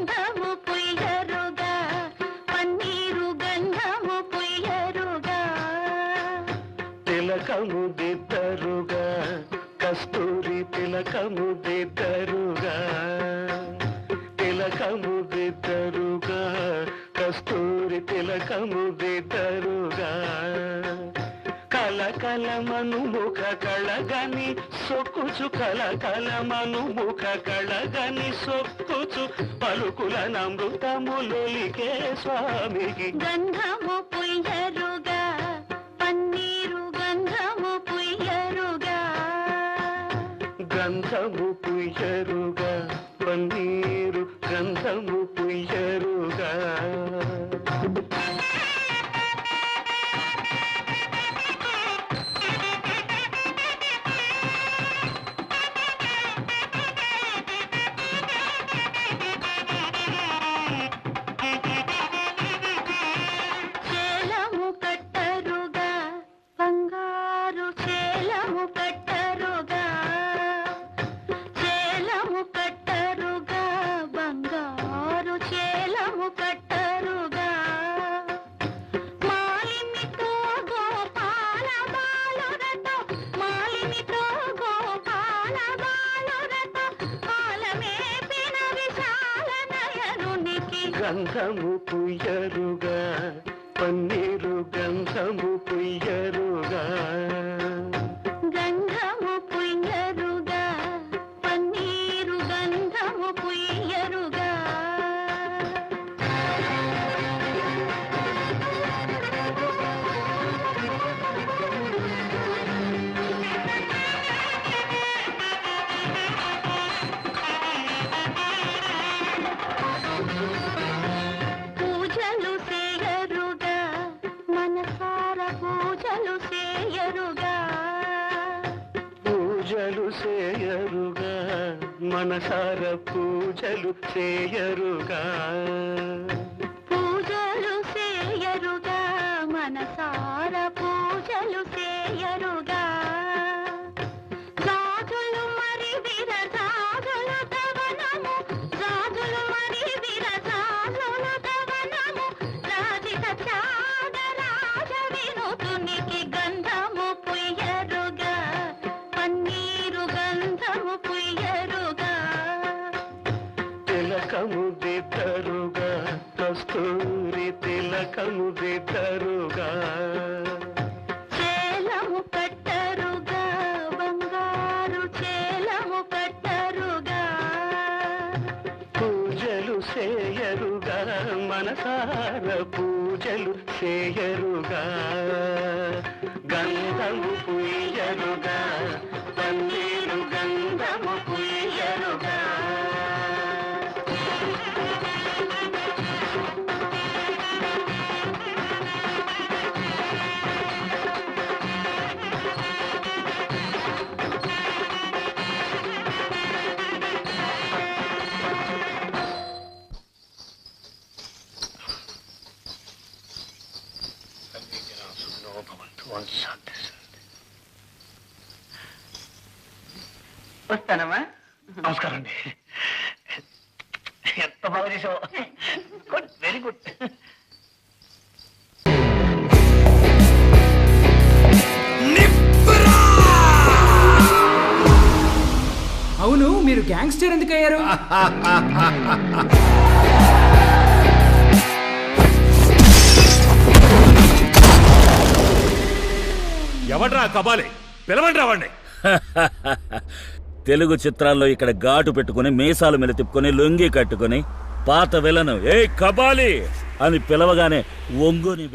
గంధము పుయ్యరుగా పన్నీరు గంధము పుయ్యరుగా. తిలకము దిద్దరుగా కస్తూరి తిలకము దిద్దరుగా. తిలకము దిద్దరుగా కస్తూరి తిలకము దిద్దరుగా. కలకలమను ముఖ కళగని సొక్కుచు కలకలమను ముఖ కళగని సొక్కుచు పలుకుల నమృతములొలికే స్వామికి. గంధము పుయ్యరుగా పన్నీరు గంధము పుయ్యరుగా. గంధము పుయ్యరుగా పన్నీరు గంధము పుయ్యరుగా. గంధము పుయ్యరుగా పన్నీరు గంధము పుయ్యరుగా. గంధ పూజలు చేయరుగా మనసార పూజలు చేయరుగా. పూజలు చేయరుగా మనసార పూజలు చేయరుగా. తిలకము దిద్దరుగా కస్తూరి తిలకము దిద్దరుగా చేలము కట్టరుగా బంగారు చేలము కట్టరుగా. పూజలు చేయరుగా మనసార పూజలు చేయరుగా గంధము పుయ్యరుగా వస్తానమ్మా. నమస్కారం అండి. ఎంత బాగా చేసావు. Good very good. అవును మీరు గ్యాంగ్స్టర్ ఎందుకు ఎవడ్రా కబాలి? పిలవండి రావండి తెలుగు చిత్రాల్లో ఇక్కడ ఘాటు పెట్టుకుని మీసాలు మీద తిప్పుకొని లొంగి కట్టుకుని పాత విలను ఏ కబాలి అని పిలవగానే ఒంగుని